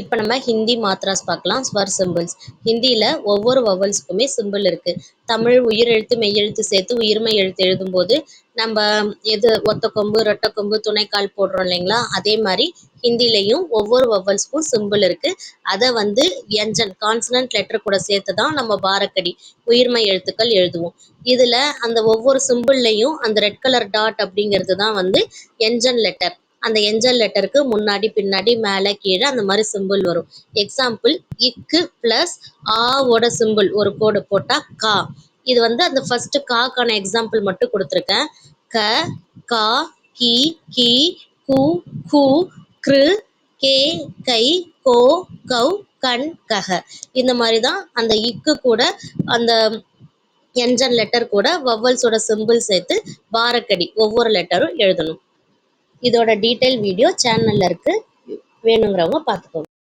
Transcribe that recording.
இப்போ நம்ம ஹிந்தி மாத்ராஸ் பார்க்கலாம் ஸ்வர் சிம்பிள்ஸ். ஹிந்தியில் ஒவ்வொரு வவல்ஸ்க்குமே சிம்பிள் இருக்குது தமிழ் உயிரெழுத்து மெய்யெழுத்து சேர்த்து உயிர்மை எழுத்து எழுதும்போது நம்ம எது ஒத்த கொம்பு ரெட்டை கொம்பு துணைக்கால் போடுறோம் இல்லைங்களா? அதே மாதிரி ஹிந்திலையும் ஒவ்வொரு வவல்ஸ்க்கும் சிம்பிள் இருக்குது அதை வந்து வியஞ்சன் கான்சனன்ட் லெட்டர் கூட சேர்த்து தான் நம்ம பாரக்கடி உயிர்மை எழுத்துக்கள் எழுதுவோம். இதில் அந்த ஒவ்வொரு சிம்பிள்லையும் அந்த ரெட் கலர் டாட் அப்படிங்கிறது தான் வந்து என்ஜன் லெட்டர். அந்த எஞ்சல் லெட்டருக்கு முன்னாடி பின்னாடி மேலே கீழே அந்த மாதிரி சிம்பிள் வரும். எக்ஸாம்பிள் இக்கு ப்ளஸ் ஆவோட சிம்பிள் ஒரு கோடு போட்டால் கா. இது வந்து அந்த ஃபஸ்ட்டு காக்கான எக்ஸாம்பிள் மட்டும் கொடுத்துருக்கேன். க கா கி கி கு கு க்ரு கே கை கோ கவ் கண் கக இந்த மாதிரி தான் அந்த இக்கு கூட அந்த என்ஜன் லெட்டர் கூட வவ்வல்ஸோட சிம்பிள் சேர்த்து பாரக்கடி ஒவ்வொரு லெட்டரும் எழுதணும். இதோட டீட்டெயில் வீடியோ சேனலில் இருக்குது வேணுங்கிறவங்க பார்த்துக்கோங்க.